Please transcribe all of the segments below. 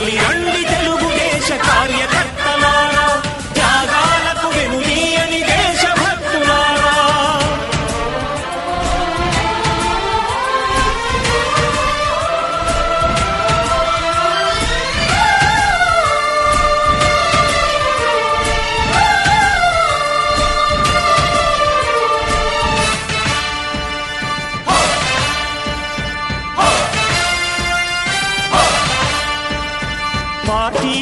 కదలి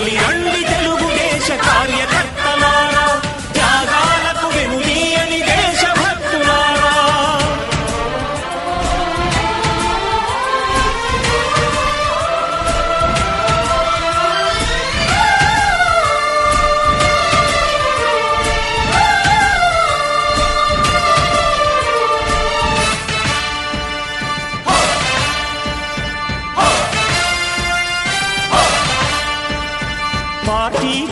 కదలి